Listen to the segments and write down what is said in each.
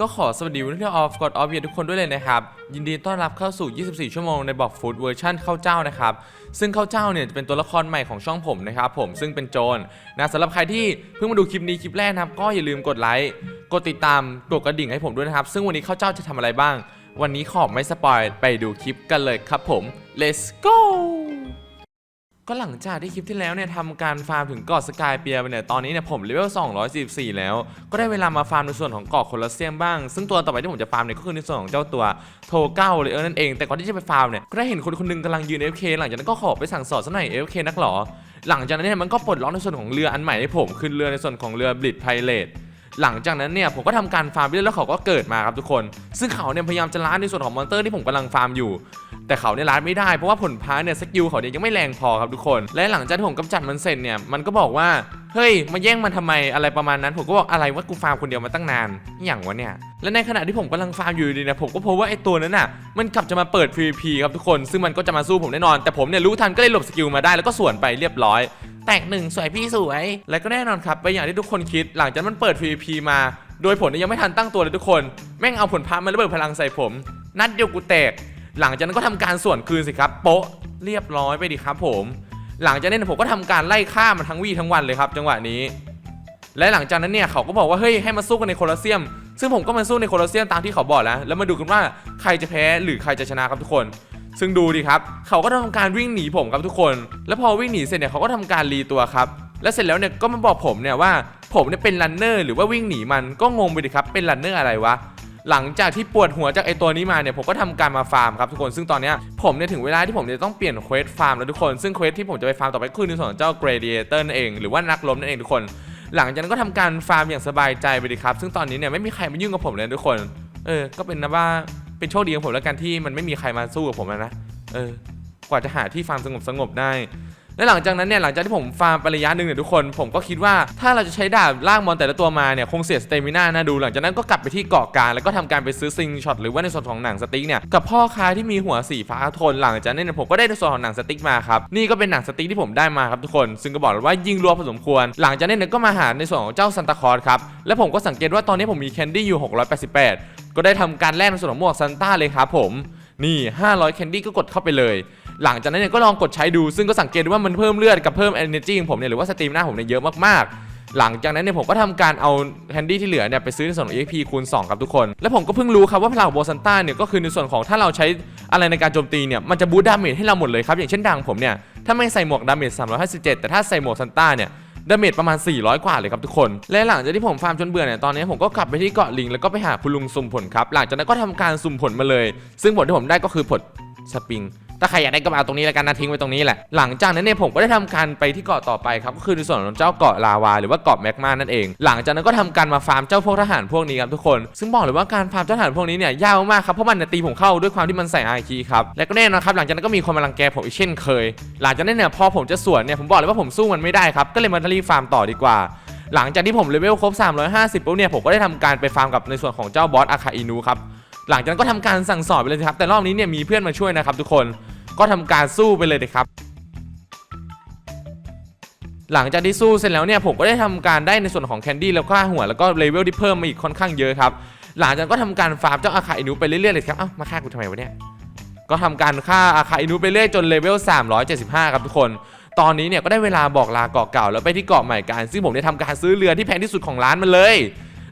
ก็ขอสวัสดีวันที่ออฟกดออฟเยทุกคนด้วยเลยนะครับ ยินดีต้อนรับเข้าสู่ 24 ชั่วโมงในบอกฟูดเวอร์ชั่นข้าวเจ้านะครับ ซึ่งข้าวเจ้าเนี่ยจะเป็นตัวละครใหม่ของช่องผมนะครับผมซึ่งเป็นโจรนะสำหรับใครที่เพิ่งมาดูคลิปนี้คลิปแรกนะครับ ก็อย่าลืมกดไลค์กดติดตามกดกระดิ่งให้ผมด้วยนะครับ ซึ่งวันนี้ข้าวเจ้าจะทำอะไรบ้าง วันนี้ขอไม่สปอยไปดูคลิปกันเลยครับผม let's go ก็หลังจากที่คลิปที่แล้วเนี่ยทำการฟาร์มถึงเกาะสกายเปียไปเนี่ยตอนนี้เนี่ยผมเลเวล 244 แล้ว ก็ได้เวลามาฟาร์มในส่วนของเกาะโคลอสเซียมบ้าง ซึ่งตัวต่อไปที่ผมจะฟาร์มเนี่ยก็คือในส่วนของเจ้าตัวโทเก้าเลยเออนั่นเอง แต่ก่อนที่จะไปฟาร์มเนี่ยก็ได้เห็นคนคนหนึงกำลังยืน FK หลังจากนั้นก็ขอไปสั่งสอนสักหน่อย FK นักหรอ หลังจากนั้นเนี่ยมันก็ปลดล็อกในส่วนของเรืออันใหม่ให้ผมคือเรือในส่วนของเรือบลิดไพเรต หลังจากนั้นเนี่ยผมก็ทำการฟาร์มไปเรื่อยแล้วเขาก็เกิดมาครับทุกคน ซึ่งเขาเนี่ยพยายามจะล้านในส่วนของมอนเตอร์ที่ผมกำลังฟาร์มอยู่ แต่เขาเนี่ยล้านไม่ได้เพราะว่าผลพาเนี่ยสกิลเขาเนี่ยยังไม่แรงพอครับทุกคน และหลังจากที่ผมกำจัดมันเสร็จเนี่ยมันก็บอกว่าเฮ้ยมาแย่งมันทำไมอะไรประมาณนั้น ผมก็บอกอะไรว่ากูฟาร์มคนเดียวมาตั้งนานอย่างวะเนี่ยและในขณะที่ผมกำลังฟาร์มอยู่ดีเนี่ยผมก็พบว่าไอ้ตัวนั้นน่ะมันกลับจะมาเปิด PVP ครับทุกคน ซึ่งมันก็จะมาสู้ผมแน่นอน แต่ผมเนี่ยรู้ทันก็เลยหลบสกิลมาได้แล้วก็สวนไปเรียบร้อย แตกหนึ่งสวยพี่สวย และก็แน่นอนครับไปนอย่างที่ทุกคนคิด หลังจากมันเปิด PVP มา โดยผลยังไม่ทันตั้งตัวเลยทุกคน แม่งเอาผลพามาระเบิดพลังใส่ผม นัดเดียวกูแตก หลังจากนั้นก็ทำการส่วนคืนสิครับโป๊ะเรียบร้อยไปดิครับผม หลังจากนั้นผมก็ทำการไล่ฆ่ามันทั้งวี่ทั้งวันเลยครับ จังหวะนี้ และหลังจากนั้นเนี่ยเขาก็บอกว่าเฮ้ยให้มาสู้กันในโคลอสเซียม ซึ่งผมก็มาสู้ในโคลอสเซียมตามที่เขาบอกแล้ว แล้วมาดูกันว่าใครจะแพ้หรือใครจะชนะครับทุกคน ซึ่งดูดิครับ เขาก็ทำการวิ่งหนีผมครับทุกคน แล้วพอวิ่งหนีเสร็จเนี่ยเขาก็ทำการรีตัวครับ และเสร็จแล้วเนี่ยก็มาบอกผมเนี่ยว่าผมเนี่ยเป็นรันเนอร์หรือว่าวิ่งหนีมันก็งงไปดิครับ เป็นรันเนอร์อะไรวะหลังจากที่ปวดหัวจากไอตัวนี้มาเนี่ยผมก็ทำการมาฟาร์มครับทุกคนซึ่งตอนเนี้ยผมเนี่ยถึงเวลาที่ผมจะต้องเปลี่ยนเควสฟาร์มแล้วทุกคนซึ่งเควสที่ผมจะไปฟาร์มต่อไปคือในส่วนของเจ้า Gladiator นั่นเองหรือว่านักล้มนั่นเองทุกคน หลังจากนั้นก็ทำการฟาร์มอย่างสบายใจไปดีครับ ซึ่งตอนนี้เนี่ยไม่มีใครมายุ่งกับผมเลยทุกคน เออก็เป็นนะว่า เป็นโชคดีของผมแล้วกันที่มันไม่มีใครมาสู้กับผมนะเออกว่าจะหาที่ฟาร์มสงบสงบๆได้ และหลังจากนั้นเนี่ยหลังจากที่ผมฟาร์มไประยะหนึ่งเนี่ยทุกคน ผมก็คิดว่าถ้าเราจะใช้ดาบล่างมอนแต่ละตัวมาเนี่ยคงเสียสเตมิน่านะดู หลังจากนั้นก็กลับไปที่เกาะกลางแล้วก็ทำการไปซื้อซิงช็อตหรือว่าในส่วนของหนังสติ๊กเนี่ยกับพ่อค้าที่มีหัวสีฟ้าทนหลังจากนั้นเนี่ยผมก็ได้ในส่วนของหนังสติ๊กมาครับนี่ก็เป็นหนังสติ๊กที่ผมได้มาครับทุกคน ซึ่งก็บอกเลยว่ายิงรัวพอสมควร หลังจากนั้นเนี่ยก็มาหาในส่วนของเจ้าซันตาคลอสครับและผมก็สังเกตว่าตอนนี้ผมมีแคนดี้อยู่ 688 ก็ได้ทำการแลกในส่วนของหมวกซันต้าเลยครับผมนี่ 500 แคนดี้ก็กดเข้าไปเลย หลังจากนั้นเนี่ยก็ลองกดใช้ดู ซึ่งก็สังเกตดูว่ามันเพิ่มเลือดกับเพิ่ม energy ของผมเนี่ยหรือว่าสตรีมหน้าผมเนี่ยเยอะมากๆหลังจากนั้นเนี่ยผมก็ทำการเอาแคนดี้ที่เหลือเนี่ยไปซื้อในส่วนของ EXP คูณ 2 ครับทุกคน และผมก็เพิ่งรู้ครับว่าพลังของโบซันต้าเนี่ยก็คือในส่วนของถ้าเราใช้อะไรในการโจมตีเนี่ยมันจะบูสต์ดาเมจให้เราหมดเลยครับ อย่างเช่นดังผมเนี่ย ถ้าไม่ใส่หมวกดาเมจ357 แต่ถ้าใส่หมวกซันต้าเนี่ยดาเมจประมาณ 400 กว่าเลยครับทุกคน และหลังจากที่ผมฟาร์มจนเบื่อเนี่ย ตอนนี้ผมก็กลับไปที่เกาะลิงแล้วก็ไปหาคุณลุงสุ่มผลครับ หลังจากนั้นก็ทำการสุ่มผลมาเลย ซึ่งผลที่ผมได้ก็คือผลสปริง ถ้าใครอยากได้ก็มาเอาตรงนี้แล้วกันนะทิ้งไว้ตรงนี้แหละ หลังจากนั้นเนี่ยผมก็ได้ทำการไปที่เกาะต่อไปครับก็คือในส่วนของเจ้าเกาะลาวา หรือว่าเกาะแมกมานั่นเอง หลังจากนั้นก็ทำการมาฟาร์มเจ้าพวกทหารพวกนี้ครับทุกคน ซึ่งบอกเลยว่าการฟาร์มเจ้าทหารพวกนี้เนี่ยยากมากครับเพราะมันเนี่ยตีผมเข้าด้วยความที่มันใส่อาคีครับและก็แน่นอนครับหลังจากนั้นก็มีคนมารังแกผมอีกเช่นเคย หลังจากนั้นเนี่ยพอผมจะสวนเนี่ยผมบอกเลยว่าผมสู้มันไม่ได้ครับก็เลยมารีฟาร์มต่อดีกว่าหลังจากที่ผมเลเวลครบ 350ปุ๊บเนี่ยผมก็ได้ทำการไปฟาร์มกับในส่วนของเจ้าบอสอาคาอินูครับ หลังจากนั้นก็ทำการสั่งสอนไปเลยครับ แต่รอบนี้เนี่ยมีเพื่อนมาช่วยนะครับทุกคนก็ทำการสู้ไปเลยนะครับ หลังจากที่สู้เสร็จแล้วเนี่ยผมก็ได้ทำการได้ในส่วนของแคนดี้แล้วก็หัวแล้วก็เลเวลที่เพิ่มมาอีกค่อนข้างเยอะครับหลังจากนั้นก็ทำการฟาร์มเจ้าอาคาอินูไปเรื่อยๆเลยครับเอ้ามาฆ่ากูทำไมวะเนี่ยก็ทำการฆ่าอาคาอินูไปเรื่อยจนเลเวล 375 ครับทุกคน ตอนนี้เนี่ยก็ได้เวลาบอกลาเกาะเก่าแล้วไปที่เกาะใหม่กัน ซึ่งผมได้ทำการซื้อเรือที่แพงที่สุดของร้านมันเลย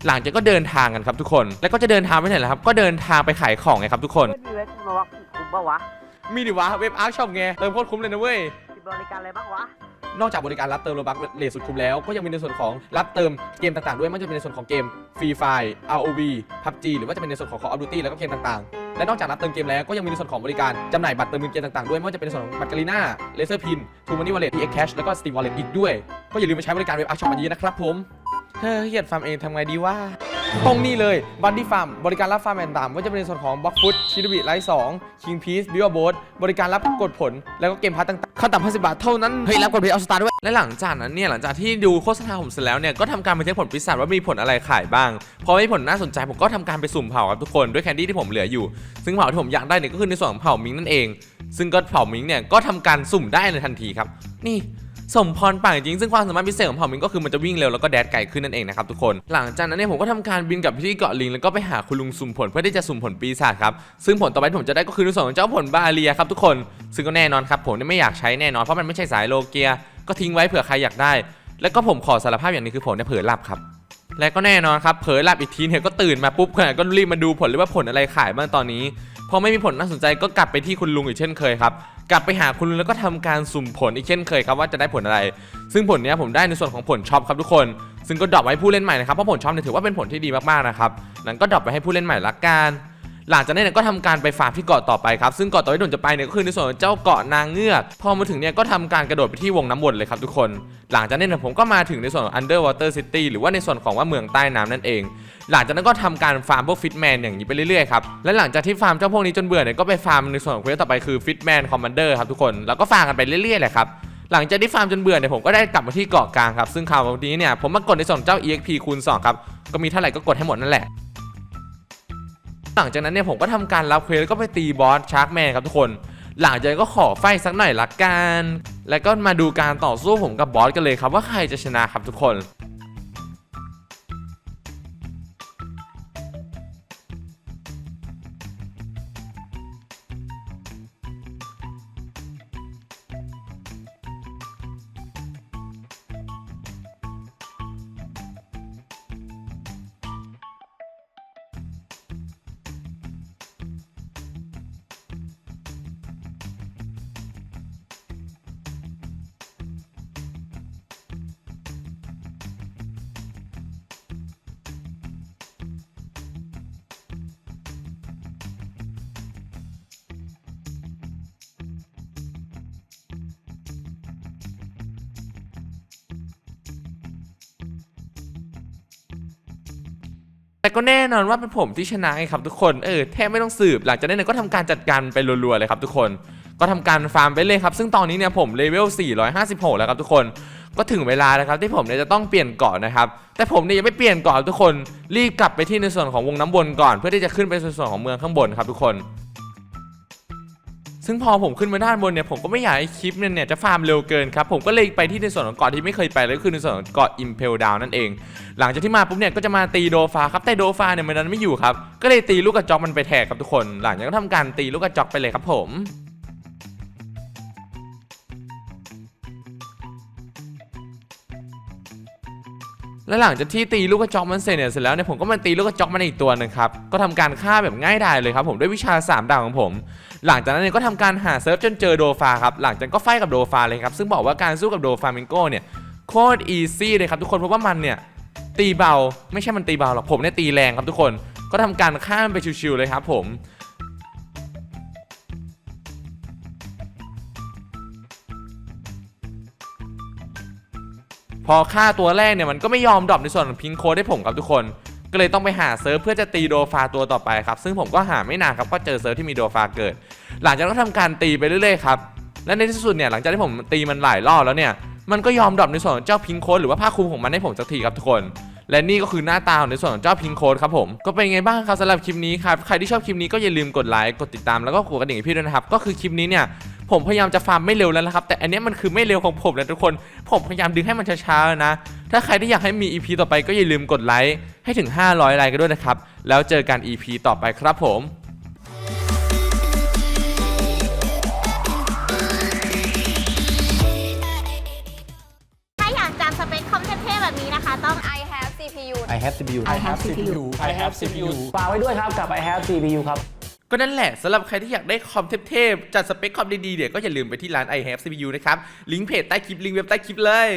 หลังจากก็เดินทางกันครับทุกคน แล้วก็จะเดินทางไปไหนล่ะครับ ก็เดินทางไปขายของไงครับทุกคนเพื่อนมีเว็บมาวักคุ้มปะวะ มีดิวะเว็บอาร์ช็อปไงเติมโคตรคุ้มเลยนะเว้ย มีบริการอะไรบ้างวะ นอกจากบริการรับเติมโลบักเลทสุดคุ้มแล้ว ก็ยังมีในส่วนของรับเติมเกมต่างๆด้วยไม่ว่าจะเป็นในส่วนของเกม Free Fire ROV PUBG หรือว่าจะเป็นในส่วนของ Call of Duty แล้วก็เกมต่างๆ และนอกจากรับเติมเกมแล้วก็ยังมีในส่วนของบริการจำหน่ายบัตรเติมเงินเกมต่างๆด้วยไม่ว่าจะเป็นในส่วนของบัตรกาลีน่าเลเซอร์พินทูมันนี่วอลเล็ต EX Cash แล้วก็ Steam Wallet อีกด้วย ก็อย่าลืมไปใช้บริการเว็บอาร์ช็อปมันเยอะนะครับผม เฮ้ยเฮียดฟาร์มเองทำไงดีวะตรงนี้เลยบันดี้ฟาร์มบริการรับฟาร์มแอนด์ตามว่าจะเป็นในส่วนของบล็อกฟุตชิดบิไลท์สองคิงพีซบิวโบสบริการรับกดผล แล้วก็เกมพัทต่างๆขั้นต่ำพันสิบาทเท่านั้น เฮ้ย รับกดเพลย์เอาสตาร์ด้วย และหลังจากนั้นเนี่ย หลังจากที่ดูโฆษณาผมเสร็จแล้วเนี่ย ก็ทำการไปเช็คผลปีศาจว่ามีผลอะไรขายบ้าง พอมีผลน่าสนใจผมก็ทำการไปสุ่มเผาครับทุกคนด้วยแคนดี้ที่ผมเหลืออยู่ ซึ่งเผาที่ผมอยากได้เนี่ยก็คือในส่วนของเผามิงนั่นเอง ซึ่งก็เผามิงเนี่ยก็ทำการสุ่มได้ในทันทีครับ นี่ สมพรป่างจริงซึ่งความสามารถพิเศษของเผ่ามิงก็คือมันจะวิ่งเร็วแล้วก็แดดไกลขึ้นนั่นเองนะครับทุกคน หลังจากนั้นเนี่ยผมก็ทำการบินกลับที่เกาะลิงแล้วก็ไปหาคุณลุงสุ่มผลเพื่อที่จะสุ่มผลปีศาจครับซึ่งผลต่อไปที่ผมจะได้ก็คือในส่วนของเจ้าผลบาเลียครับทุกคน ซึ่งก็แน่นอนครับผมเนี่ยไม่อยากใช้แน่นอนเพราะมันไม่ใช่สายโลเกีย ก็ทิ้งไว้เผื่อใครอยากได้ แล้วก็ผมขอสารภาพอย่างนึงคือผมเนี่ยเผลอหลับครับและก็แน่นอนครับเผลอหลับอีกทีเนี่ยก็ตื่นมาปุ๊บก็รีบมาดูผลเลยว่าผลอะไรขายบ้างตอนนี้พอไม่มีผลน่าสนใจก็กลับไปที่คุณลุงอีกเช่นเคยครับ กลับไปหาคุณลุงแล้วก็ทำการสุ่มผลอีกเช่นเคยครับว่าจะได้ผลอะไร ซึ่งผลนี้ผมได้ในส่วนของผลช็อปครับทุกคน ซึ่งก็ดรอปไว้ผู้เล่นใหม่นะครับเพราะผลช็อปเนี่ยถือว่าเป็นผลที่ดีมากๆนะครับหลังก็ดรอปไปให้ผู้เล่นใหม่ละกัน หลังจากนั้นเนี่ยก็ทำการไปฟาร์มที่เกาะต่อไปครับซึ่งเกาะต่อไปที่ผมจะไปเนี่ยก็คือในส่วนของเจ้าเกาะนางเงือก พอมาถึงเนี่ยก็ทำการกระโดดไปที่วงน้ำวนเลยครับทุกคน หลังจากนั้นผมก็มาถึงในส่วนของ Underwater City หรือว่าในส่วนของว่าเมืองใต้น้ำนั่นเอง หลังจากนั้นก็ทำการฟาร์มพวกฟิตแมนอย่างนี้ไปเรื่อยๆครับและหลังจากที่ฟาร์มเจ้าพวกนี้จนเบื่อเนี่ยก็ไปฟาร์มในส่วนของเควสต่อไปคือฟิตแมนคอมมานเดอร์ครับทุกคนแล้วก็ฟาร์มกันไปเรื่อยๆแหละครับหลังจากที่ฟาร์มจนเบื่อเนี่ยผมก็ได้กลับมาที่เกาะกลางครับซึ่งคราวนี้เนี่ยผมมากดในส่วนเจ้า EXP คูณ2ครับก็มีเท่าไหร่ก็กดให้หมดนั่นแหละ หลังจากนั้นเนี่ยผมก็ทำการรับเควสแล้วก็ไปตีบอสชาร์กแมนครับทุกคน หลังจากนั้นก็ขอไฟสักหน่อยละกัน แล้วก็มาดูการต่อสู้ผมกับบอสกันเลยครับว่าใครจะชนะครับทุกคน แต่ก็แน่นอนว่าเป็นผมที่ชนะไงครับทุกคน เออแทบไม่ต้องสืบ หลังจากนั้นเนยก็ทำการจัดการไปรัวๆเลยครับทุกคน ก็ทำการฟาร์มไปเลยครับ ซึ่งตอนนี้เนี่ยผมเลเวล 456 แล้วครับทุกคน ก็ถึงเวลาแล้วครับที่ผมเนี่ยจะต้องเปลี่ยนเกาะนะครับ แต่ผมเนี่ยยังไม่เปลี่ยนเกาะทุกคน รีบกลับไปที่ในส่วนของวงน้ำวนก่อน เพื่อที่จะขึ้นไปส่วนของเมืองข้างบนครับทุกคน ซึ่งพอผมขึ้นมาด้านบนเนี่ยผมก็ไม่อยากให้คลิปเนี่ยเนี่ยจะฟาร์มเร็วเกินครับผมก็เลยไปที่ในส่วนของเกาะที่ไม่เคยไปเลยก็คือในส่วนของเกาะอิมเพลดาวนั่นเอง หลังจากที่มาปุ๊บเนี่ยก็จะมาตีโดฟาครับแต่โดฟาเนี่ยมันนั้นไม่อยู่ครับก็เลยตีลูกกระจอกมันไปแทกครับทุกคน หลังจากนั้นก็ทำการตีลูกกระจอกไปเลยครับผม และหลังจากที่ตีลูกกระจอกมันเสร็จเนี่ยเสร็จแล้วเนี่ยผมก็มาตีลูกกระจอกมันอีกตัวหนึงครับก็ทำการฆ่าแบบง่ายดายเลยครับผมด้วยวิชาสามดาวของผม หลังจากนั้นเนี่ยก็ทำการหาเซิร์ฟจนเจอโดฟาครับหลังจากนั้นก็ไฟกับโดฟาเลยครับซึ่งบอกว่าการสู้กับโดฟามิงโกเนี่ยโคตรอีซี่เลยครับทุกคนเพราะว่ามันเนี่ยตีเบาไม่ใช่มันตีเบาหรอกผมเนี่ยตีแรงครับทุกคนก็ทำการข้ามไปชิวๆเลยครับผม พอฆ่าตัวแรกเนี่ยมันก็ไม่ยอมดรอปในส่วนของพิงโคได้ผมครับทุกคน ก็เลยต้องไปหาเซิร์ฟเพื่อจะตีโดฟาตัวต่อไปครับ ซึ่งผมก็หาไม่นานครับก็เจอเซิร์ฟที่มีโดฟาเกิด หลังจากนั้นก็ทำการตีไปเรื่อยๆครับและในที่สุดเนี่ยหลังจากที่ผมตีมันหลายรอบแล้วเนี่ยมันก็ยอมดรอปในส่วนของเจ้าพิงโคดหรือว่าผ้าคลุมของมันให้ผมสักทีครับทุกคน และนี่ก็คือหน้าตาของในส่วนของเจ้าพิงโคดครับผมก็เป็นไงบ้างครับสำหรับคลิปนี้ครับใครที่ชอบคลิปนี้ก็อย่าลืมกดไลค์กดติดตามแล้วก็กดกระดิ่งให้พี่ด้วยนะครับก็คือคลิปนี้เนี่ย ผมพยายามจะฟาร์มไม่เร็วแล้วนะครับ แต่อันเนี้ยมันคือไม่เร็วของผมนะทุกคน ผมพยายามดึงให้มันช้าๆนะ ถ้าใครที่อยากให้มี EP ต่อไปก็อย่าลืมกดไลค์ให้ถึง 500 ไลค์กันด้วยนะครับ แล้วเจอกัน EP ต่อไปครับผมถ้าอยากจำสเปคคอมเท่ๆแบบนี้นะคะ ต้อง I have CPU I have CPU I have CPU I have CPU ฝากไว้ด้วยครับกับ I have CPU ครับก็ นั่นแหละสำหรับใครที่อยากได้คอมเทพๆจัดสเปคคอมดีๆเนี่ยก็อย่าลืมไปที่ร้าน i have CPU นะครับลิงก์เพจใต้คลิปลิงก์เว็บใต้คลิปเลย